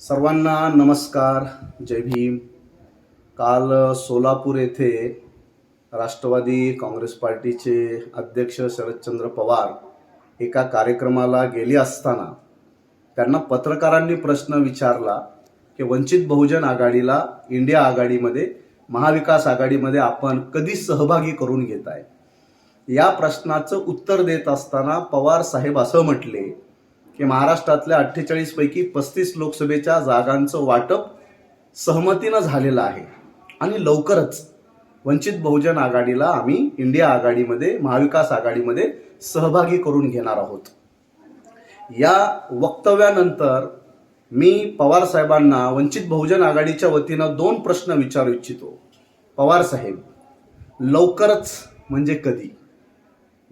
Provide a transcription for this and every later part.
सर्वांना नमस्कार. जय भीम. काल सोलापूर येथे राष्ट्रवादी काँग्रेस पार्टीचे अध्यक्ष शरदचंद्र पवार एका कार्यक्रमाला गेले असताना त्यांना पत्रकारांनी प्रश्न विचारला की वंचित बहुजन आघाडीला इंडिया आघाडीमध्ये महाविकास आघाडीमध्ये आपण कधी सहभागी करून घेत आहे या प्रश्नाचं उत्तर देत असताना पवार साहेब असं म्हटले की महाराष्ट्रातल्या अठ्ठेचाळीस पैकी पस्तीस लोकसभेच्या जागांचं वाटप सहमतीनं झालेलं आहे. आणि लवकरच वंचित बहुजन आघाडीला आम्ही इंडिया आघाडीमध्ये महाविकास आघाडीमध्ये सहभागी करून घेणार आहोत. या वक्तव्यानंतर मी पवार साहेबांना वंचित बहुजन आघाडीच्या वतीनं दोन प्रश्न विचारू इच्छितो. पवार साहेब लवकरच म्हणजे कधी?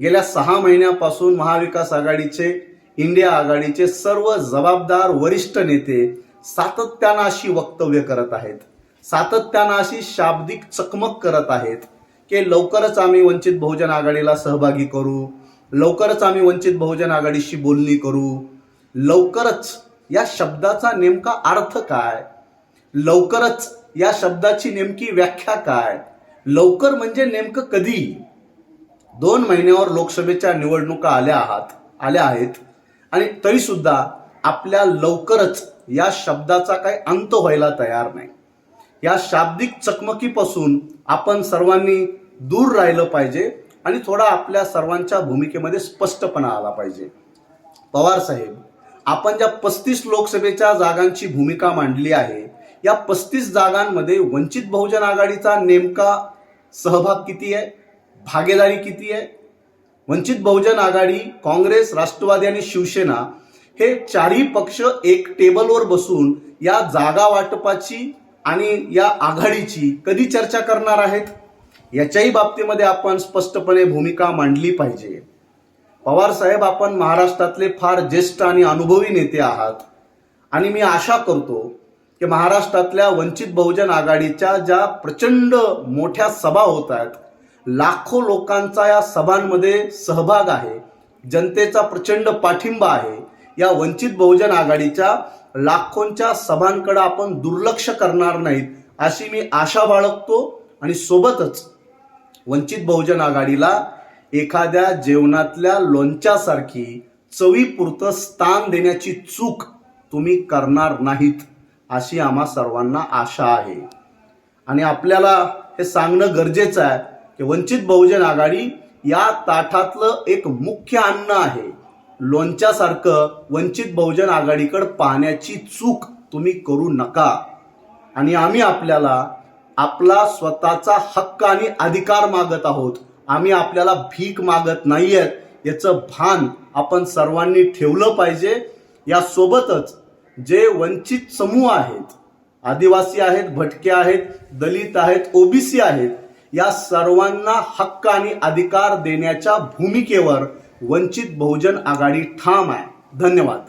गेल्या सहा महिन्यापासून महाविकास आघाडीचे इंडिया आघाडीचे सर्व जबाबदार वरिष्ठ नेते सातत्यानं अशी वक्तव्य करत आहेत. सातत्यानं अशी शाब्दिक चकमक करत आहेत की लवकरच आम्ही वंचित बहुजन आघाडीला सहभागी करू लवकरच आम्ही वंचित बहुजन आघाडीशी बोलणी करू लवकरच या शब्दाचा नेमका अर्थ काय लवकरच या शब्दाची नेमकी व्याख्या काय लवकर म्हणजे नेमकं कधी? दोन महिन्यावर लोकसभेच्या निवडणुका आल्या आहात आल्या आहेत. आणि तरीसुद्धा आपल्या लवकरच या शब्दाचा काही अंत व्हायला तयार नाही. या शाब्दिक चकमकीपासून आपण सर्वांनी दूर राहिलं पाहिजे आणि थोडा आपल्या सर्वांच्या भूमिकेमध्ये स्पष्टपणा आला पाहिजे. पवार साहेब आपण ज्या पस्तीस लोकसभेच्या जागांची भूमिका मांडली आहे या पस्तीस जागांमध्ये वंचित बहुजन आघाडीचा नेमका सहभाग किती आहे? भागीदारी किती आहे? वंचित बहुजन आघाडी काँग्रेस राष्ट्रवादी आणि शिवसेना हे चारही पक्ष एक टेबलवर बसून या जागा वाटपाची आणि या आघाडीची कधी चर्चा करणार आहेत? याच्याही बाबतीमध्ये आपण स्पष्टपणे भूमिका मांडली पाहिजे. पवार साहेब आपण महाराष्ट्रातले फार ज्येष्ठ आणि अनुभवी नेते आहात. आणि मी आशा करतो की महाराष्ट्रातल्या वंचित बहुजन आघाडीच्या ज्या प्रचंड मोठ्या सभा होत आहेत लाखो लोकांचा या सभांमध्ये सहभाग आहे जनतेचा प्रचंड पाठिंबा आहे. या वंचित बहुजन आघाडीच्या लाखोंच्या सभांकडे आपण दुर्लक्ष करणार नाहीत अशी मी आशा बाळगतो आणि सोबतच वंचित बहुजन आघाडीला एखाद्या जेवणातल्या लोणच्यासारखी चवीपुरतं स्थान देण्याची चूक तुम्ही करणार नाहीत अशी आम्हा सर्वांना आशा आहे. आणि आपल्याला हे सांगणं गरजेचं आहे की वंचित बहुजन आघाडी या ताठातलं एक मुख्य अन्न आहे. लोणच्यासारखं वंचित बहुजन आघाडीकडे पाहण्याची चूक तुम्ही करू नका. आणि आम्ही आपल्याला आपला स्वतःचा हक्क आणि अधिकार मागत आहोत. आम्ही आपल्याला भीक मागत नाहीयेत. याचं भान आपण सर्वांनी ठेवलं पाहिजे. यासोबतच जे वंचित समूह आहेत आदिवासी आहेत भटके आहेत दलित आहेत ओबीसी आहेत या सर्वांना हक्क आणि अधिकार देण्याच्या भूमिकेवर वंचित बहुजन आघाडी ठाम आहे. धन्यवाद.